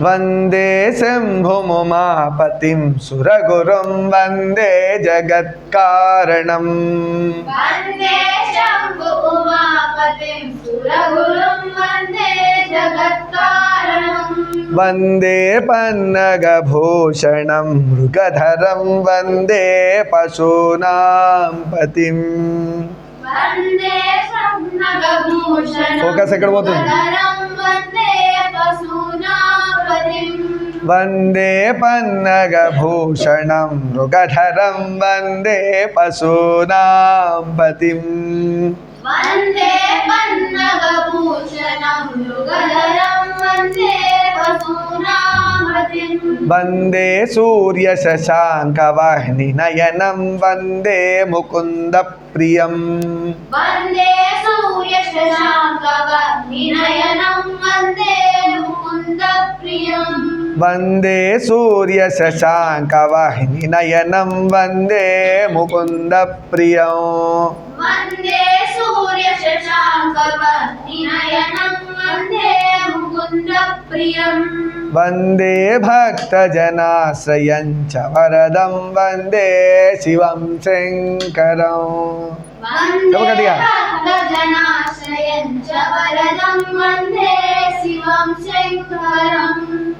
वंदे शम्भुमुमापतिं सुरगुरुं वंदे जगत्कारणम्। वंदे उमापतिं सुरगुरुं वंदे जगत्कारणम्। वंदे पन्नगभूषणं मृगधरं वंदे पशूनां पतिम्। वंदे सम्नगभूषणं Focus वन्दे पन्नगभूषणं मृगधरं वन्दे पशूनां पतिम् वन्दे पन्नगभूषणं युगधरं वन्दे पशूनापतिम् वन्दे सूर्यशशाङ्कवाहिनिनयनं वन्दे मुकुन्दप्रियम् वन्दे सूर्यशशाङ्कवह्निनयनं వందే సూర్య శశాంక వాహిని నయనం వందే ముకుంద ప్రియం వందే సూర్య శశాంక చ వరదం వందే శివం శంకరం వందే చ వరదం వందే శివం శంకరం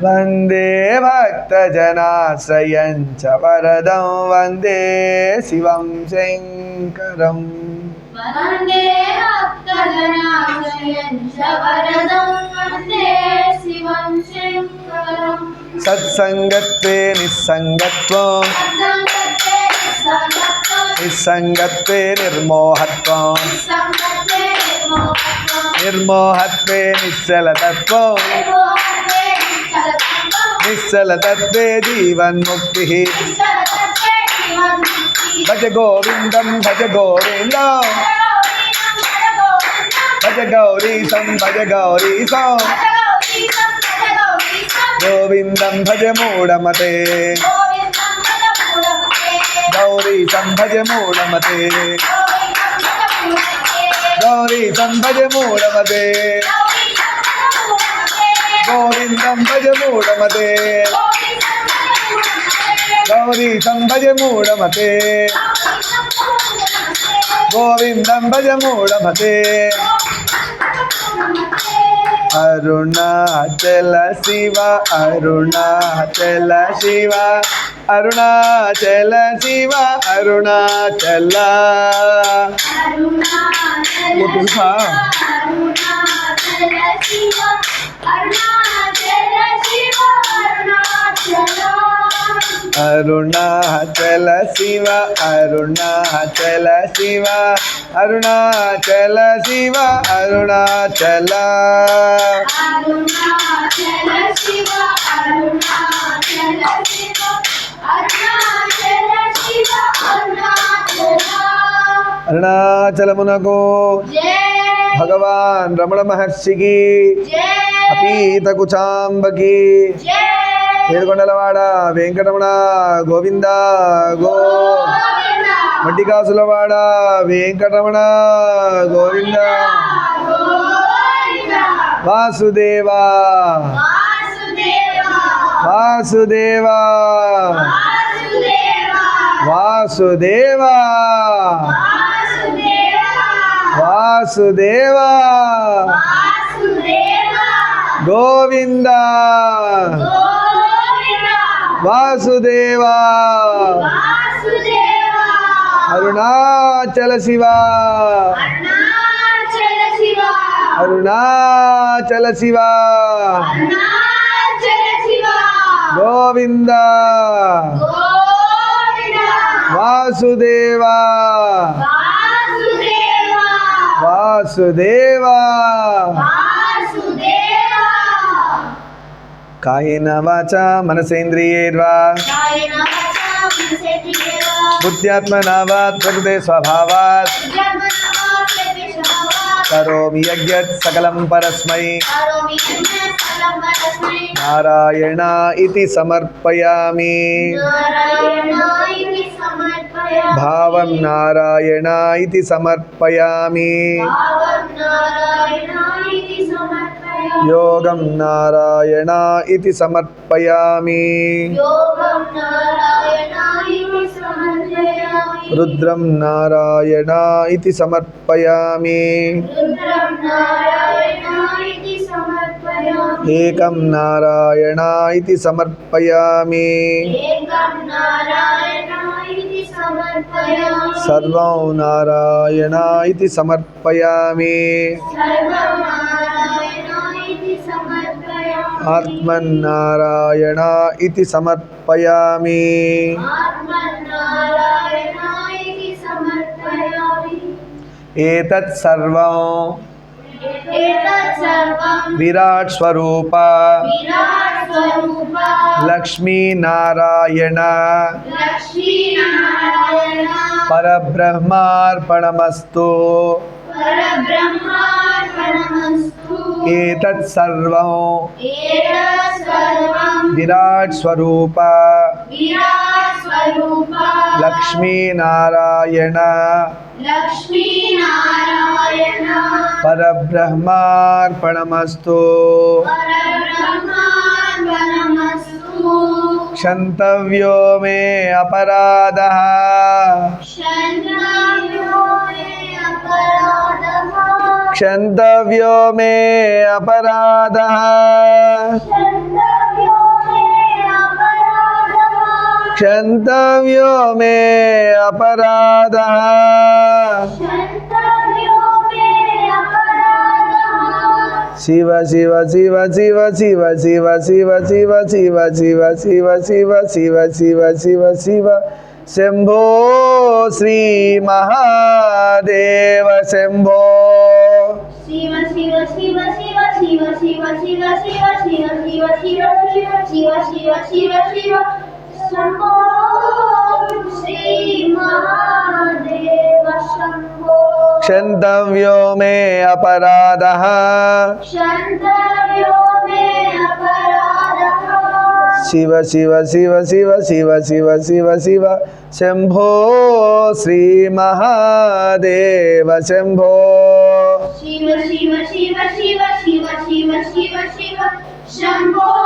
வந்தே பக்தஜனாசயஞ்ச வரதம் வந்தே சிவம் சங்கரம். வந்தே பக்தஜனாசயஞ்ச வரதம் வந்தே சிவம் சங்கரம். சத்சங்கத்தே நிசங்கத்வம். நிசங்கத்தே நிர்மோகத்வம். நிர்மோகத்தே நிச்சலதத்வம். मोहते निश्चलत्वं निश्चलतत्वे जीवन्मुक्तिः निश्चलतत्वे जीवन्मुक्तिः भज गोविन्दं भज गोविन्दं भज गौरीशं भज गौरीशं गोविन्दं भज मूढमते गौरीशं भज मूढमते गौरीशं भज मूढमते गोविन्दं भज मूढमते గోవిందం భజ మూఢమతే. గౌరీతం భజ మూఢమతే. గోవిందం భజ మూఢమతే. అరుణాచల శివ అరుణాచల శివ అరుణాచల శివ అరుణాచల. నీకు తెలుసా? అరుణాచల శివ అరుణాచల శివ అరుణాచల శివ అరుణాచల. అరుణాచల శివ అరుణాచల అరుణాచలమునకు. భగవాన్ రమణ మహర్షికి. జయ అపీతకుచాంబకి జయ ఏడుకొండలవాడ వెంకటరమణ గోవింద గో. గోవింద. మట్టికాసులవాడ వెంకటరమణ గోవింద. గోవింద. వాసుదేవా. వాసుదేవ. వాసుదేవా. వాసుదేవ. గోవింద. వాసుదేవా. అరుణాచల శివ. అరుణాచల శివ. గోవింద. వాసుదేవ. వాసుదేవా. కాయేన వాచ మనసేంద్రియైర్వా. బుద్ధ్యాత్మనా వా ప్రకృతే స్వభావాత్. కరోమి యజ్ఞత్ సకలం పరస్మై. నారాయణ నారాయణాయ సమర్పయామి. భావం నారాయణ ఇది సమర్పయామి యోగం నారాయణ ఇది సమర్పయామి రుద్రం నారాయణ ఇది సమర్పయామి ఏకం నారాయణ ఇది సమర్పయామి సర్వం నారాయణ ఇది సమర్పయామి. ఆత్మన్నారాయణ ఇది సమర్పయామి. ఏతత్ సర్వం विराट स्वरूप लक्ष्मी नारायण पर ब्रह्मापणमस्तु सर्वं विराट स्वरूप लक्ष्मीनारायण। लक्ष्मीनारायण। परब्रह्मार्पणमस्तु। क्षन्तव्यो मे अपराधः। क्षन्तव्यो मे अपराधः। क्षन्तव्यो मे अपराधः शरणायो मे अपराधः शिव शिव शिव शिव शिव शिव शिव शिव शिव शिव शिव शिव शिव शिव शिव शिव शम्भो श्रीमहादेव शम्भो शिव शिव शिव शिव शिव शिव शिव शिव शिव शिव शिव शिव शिव शिव शिव शिव शम्भो श्री महादेव शम्भो क्षन्तव्यो मे अपराधः शिव शिव शिव शिव शिव शिव शिव शिव शम्भो श्रीमहादेव शम्भो शिव शिव शिव शिव शिव शिव शिव शिव शम्भो